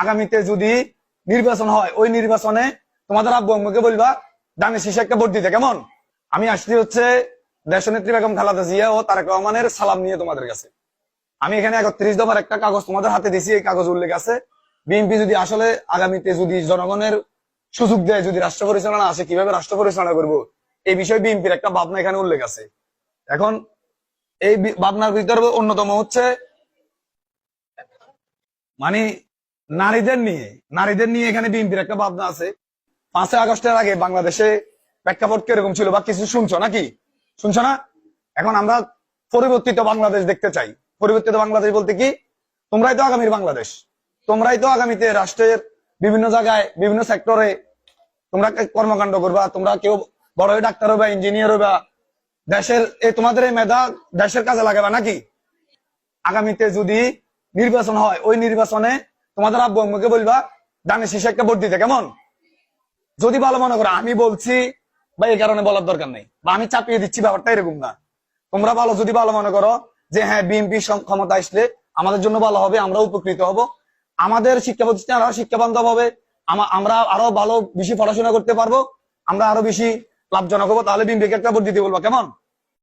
আগামীতে যদি নির্বাচন হয়, ওই নির্বাচনে তোমাদের আব্বু আম্মুকে বলবা দানে শেষে একটা ভোট দিতে, কেমন? আমি আসছি হচ্ছে দেশনেত্রী বেগম খালাদা জিয়া ও তারেক রহমানের সালাম নিয়ে তোমাদের কাছে। আমি এখানে একত্রিশ দফার একটা কাগজ তোমাদের হাতে দিছি, এই কাগজ উল্লেখ আছে। বিএনপি যদি আসলে আগামীতে যদি জনগণের সুযোগ দেয়, যদি রাষ্ট্র পরিচালনা আসে, কীভাবে রাষ্ট্র পরিচালনা করব, এই বিষয়ে বিএনপির একটা ভাবনা এখানে উল্লেখ আছে। এখন এই ভাবনার ভিতরে অন্যতম হচ্ছে মানে নারীদের নিয়ে নারীদের নিয়ে এখানে বিএনপির একটা ভাবনা আছে। পাঁচই আগস্টের আগে বাংলাদেশে প্রেক্ষাপট কীরকম ছিল বা কিছু শুনছো নাকি? শুনছো না? এখন আমরা পরিবর্তিত বাংলাদেশ দেখতে চাই। পরিবর্তিত বাংলাদেশ বলতে কি? তোমরাই তো আগামীর বাংলাদেশ। তোমরাই তো আগামীতে রাষ্ট্রের বিভিন্ন জায়গায়, বিভিন্ন সেক্টরে তোমরা কর্মকাণ্ড করবা, তোমরা কেউ বড় হয়ে ডাক্তার হবা ইঞ্জিনিয়ার হবা। দেশের এই তোমাদের এই মেধা দেশের কাজে লাগাবা নাকি? আগামীতে যদি নির্বাচন হয়, ওই নির্বাচনে তোমাদের আব্বু আম্মুকে বলবা, দানে শেষে একটা ভোট দিতে, কেমন? যদি ভালো মনে করো, আমি বলছি, বা এই কারণে বলার দরকার নেই, বা আমি চাপিয়ে দিচ্ছি, ব্যাপারটা এরকম না। তোমরা ভালো, যদি ভালো মনে করো, যে হ্যাঁ বিএনপি ক্ষমতা আসলে আমাদের জন্য ভালো হবে, আমরা উপকৃত হব। আমাদের শিক্ষা প্রতিষ্ঠান আরও শিক্ষা বান্ধব হবে আমরা আরও ভালো, বেশি পড়াশোনা করতে পারব, আমরা আরও বেশি লাভজনক হব, তাহলে বিএনপিকে একটা ভোট দিতে বলব, কেমন?